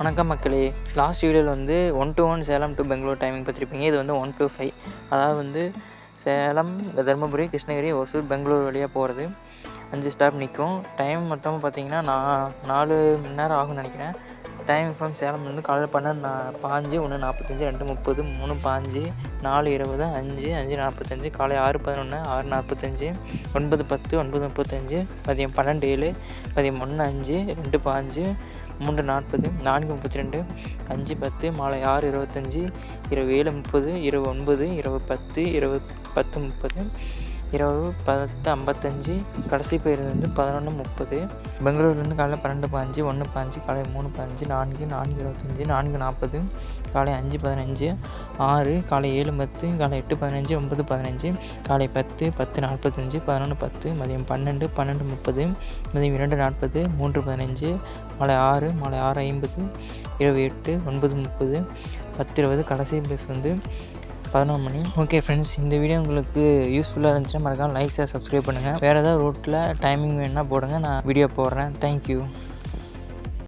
வணக்கம் மக்களே. லாஸ்ட் வீடியோவில் வந்து one two one Salem to Bangalore timing பார்த்துருப்பீங்க. இது வந்து ஒன் டு ஃபைவ் அதாவது வந்து சேலம் தருமபுரி கிருஷ்ணகிரி ஒசூர் பெங்களூர் வழியாக போகிறது அஞ்சு ஸ்டாப் நிற்கும் டைம் மொத்தமாக பார்த்தீங்கன்னா நான் நாலு மணி நேரம் ஆகும்னு நினைக்கிறேன். டைம் ஃப்ரம் சேலம் வந்து காலையில் பன்னெண்டு பாஞ்சு ஒன்று நாற்பத்தஞ்சு ரெண்டு முப்பது மூணு பாஞ்சு நாலு இருபது அஞ்சு அஞ்சு நாற்பத்தஞ்சு காலை ஆறு பதினொன்று ஆறு நாற்பத்தஞ்சு ஒன்பது பத்து ஒன்பது முப்பத்தஞ்சு மதியம் பன்னெண்டு ஏழு மதியம் ஒன்று அஞ்சு ரெண்டு பாஞ்சு மூன்று நாற்பது நான்கு முப்பத்தி ரெண்டு அஞ்சு பத்து மாலை ஆறு இருபத்தஞ்சி இரவு ஏழு முப்பது இரவு ஒன்பது இரவு பத்து இரவு பத்து முப்பது இரவு பத்து ஐம்பத்தஞ்சு கடைசி பேருந்து வந்து பதினொன்று முப்பது. பெங்களூர்லேருந்து காலையில் பன்னெண்டு பாஞ்சு ஒன்று பாஞ்சு காலை மூணு பதினஞ்சு நான்கு நான்கு இருபத்தஞ்சி நான்கு நாற்பது காலை அஞ்சு பதினஞ்சு ஆறு காலை ஏழு பத்து காலை எட்டு பதினஞ்சு ஒன்பது பதினஞ்சு காலை பத்து பத்து நாற்பத்தஞ்சு பதினொன்று பத்து மதியம் பன்னெண்டு பன்னெண்டு முப்பது மதியம் இரண்டு நாற்பது மூன்று பதினஞ்சு மாலை ஆறு மாலை ஆறு ஐம்பது இரவு எட்டு ஒன்பது முப்பது பத்து இருபது கடைசி பஸ் வந்து பதினொரு மணி. ஓகே ஃப்ரெண்ட்ஸ் இந்த வீடியோ உங்களுக்கு யூஸ்ஃபுல்லாக இருந்துச்சுன்னா மறக்காமல் லைக் ஷேர் சப்ஸ்கிரைப் பண்ணுங்கள் வேறு ஏதாவது ரூட்டில் டைமிங் வேணுன்னா போடுங்க. நான் வீடியோ போடுறேன். தேங்க்யூ